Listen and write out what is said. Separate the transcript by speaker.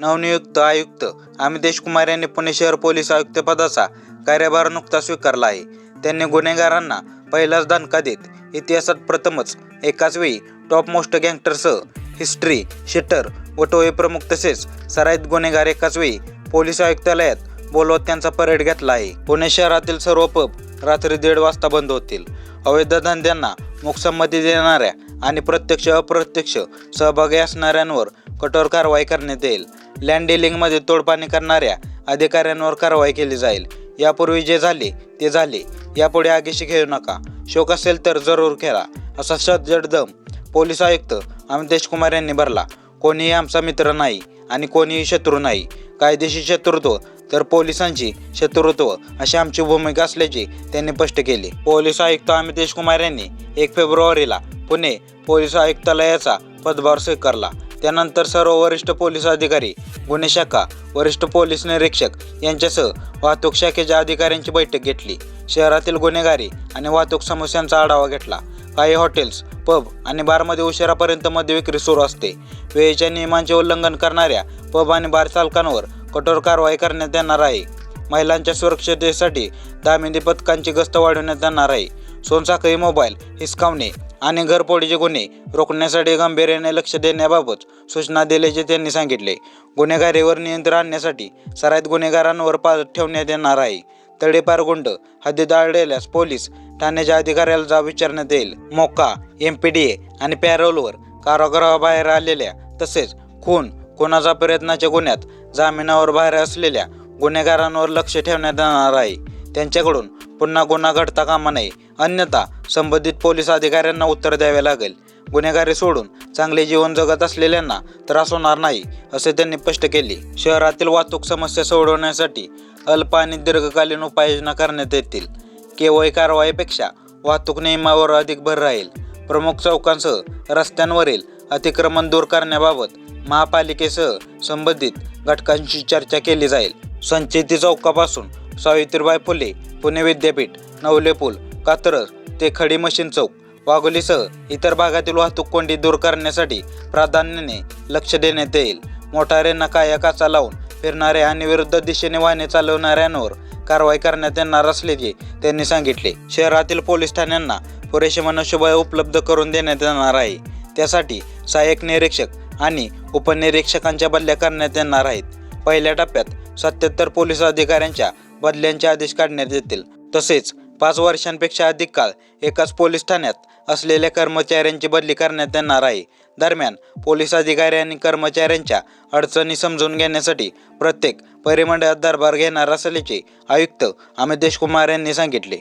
Speaker 1: नवनियुक्त आयुक्त अमित कुमार यांनी पुणे शहर पोलीस आयुक्त पदाचा कार्यभार नुकता स्वीकारला आहे. त्यांनी गुन्हेगारांना पहिलाच दणका देत इतिहासात प्रथमच एकाच वेळी टॉप मोस्ट गँगस्टरसह हिस्ट्री शिटर व टोळे प्रमुख तसेच सराईत गुन्हेगार एकाच वेळी पोलीस आयुक्तालयात बोलवत त्यांचा परेड घेतला आहे. पुणे शहरातील सर्व पब रात्री दीड वाजता बंद होतील. अवैध धंद्यांना मुकसंमती देणाऱ्या आणि प्रत्यक्ष अप्रत्यक्ष सहभागी असणाऱ्यांवर कठोर कारवाई करण्यात येईल. लँड डिलिंगमध्ये तोडपाणी करणाऱ्या अधिकाऱ्यांवर कारवाई केली जाईल. यापूर्वी जे झाले ते झाले. यापुढे आगीशी खेळू नका. शोक असेल तर जरूर खेळा असा सज्जड पोलीस आयुक्त अमितेश कुमार यांनी भरला. कोणीही आमचा मित्र नाही आणि कोणीही शत्रू नाही. कायदेशीर शत्रुत्व तर पोलिसांची शत्रुत्व अशी आमची भूमिका असल्याचे त्यांनी स्पष्ट केले. पोलीस आयुक्त अमितेश कुमार यांनी एक फेब्रुवारीला पुणे पोलीस आयुक्तालयाचा पदभार स्वीकारला. त्यानंतर सर्व वरिष्ठ पोलीस अधिकारी गुन्हे शाखा वरिष्ठ पोलीस निरीक्षक यांच्यासह वाहतूक शाखेच्या अधिकाऱ्यांची बैठक घेतली. शहरातील गुन्हेगारी आणि वाहतूक समस्यांचा आढावा घेतला. काही हॉटेल्स पब आणि बारमध्ये उशिरापर्यंत मद्य विक्री सुरू असते. वेळेच्या नियमांचे उल्लंघन करणाऱ्या पब आणि बार चालकांवर कठोर कारवाई करण्यात येणार आहे. महिलांच्या सुरक्षिततेसाठी दामिनी पथकांची गस्त वाढवण्यात येणार आहे. सोनसाखळी मोबाईल हिसकावणे आणि घरफोडीचे गुन्हे रोखण्यासाठी गांभीर्याने लक्ष देण्याबाबत सूचना दिल्याचे त्यांनी सांगितले. गुन्हेगारीवर नियंत्रण आणण्यासाठी सराईत गुन्हेगारांवर पाळत ठेवण्यात येणार आहे. तडेपार गुंड हद्दीत आढळल्यास पोलीस ठाण्याच्या अधिकाऱ्याला जाब विचारण्यात येईल. मोका एम पी डी ए आणि पॅरोलवर कारागृहाबाहेर आलेल्या तसेच खून कोणाचा प्रयत्नाच्या गुन्ह्यात जामिनावर बाहेर असलेल्या गुन्हेगारांवर लक्ष ठेवण्यात येणार आहे. त्यांच्याकडून पुन्हा गुन्हा घडता कामा नये. अन्यथा संबंधित पोलीस अधिकाऱ्यांना उत्तर द्यावे लागेल. गुन्हेगारी सोडून चांगले जीवन जगत असलेल्यांना त्रास होणार नाही असे त्यांनी स्पष्ट केले. शहरातील वाहतूक समस्या सोडवण्यासाठी अल्प आणि दीर्घकालीन उपाययोजना करण्यात येतील. केवळ कारवाईपेक्षा वाहतूक नियमावर अधिक भर राहील. प्रमुख चौकांसह रस्त्यांवरील अतिक्रमण दूर करण्याबाबत महापालिकेसह संबंधित घटकांशी चर्चा केली जाईल. संचेती चौकापासून सावित्रीबाई फुले पुणे विद्यापीठ नवले पूल कात्रज ते खडी मशीन चौक वाघोलीसह इतर भागातील वाहतूक कोंडी दूर करण्यासाठी प्राधान्याने लक्ष देण्यात येईल. मोटारींना काया काचा लावून फिरणाऱ्या आणि विरुद्ध दिशेने वाहने चालवणाऱ्यांवर कारवाई करण्यात येणार असल्याचे त्यांनी सांगितले. शहरातील पोलीस ठाण्यांना पुरेसे मनुष्यबळ उपलब्ध करून देण्यात येणार आहे. त्यासाठी सहाय्यक निरीक्षक आणि उपनिरीक्षकांच्या बदल्या करण्यात येणार आहेत. पहिल्या टप्प्यात सत्याहत्तर पोलीस अधिकाऱ्यांच्या बदल्यांचे आदेश काढण्यात येतील. तसेच पाच वर्षांपेक्षा अधिक काळ एकाच पोलीस ठाण्यात असलेल्या कर्मचाऱ्यांची बदली करण्यात येणार आहे. दरम्यान पोलीस अधिकारी आणि कर्मचाऱ्यांच्या अडचणी समजून घेण्यासाठी प्रत्येक परिमंडळात दरबार घेणार असल्याचे आयुक्त अमित देशकुमार यांनी सांगितले.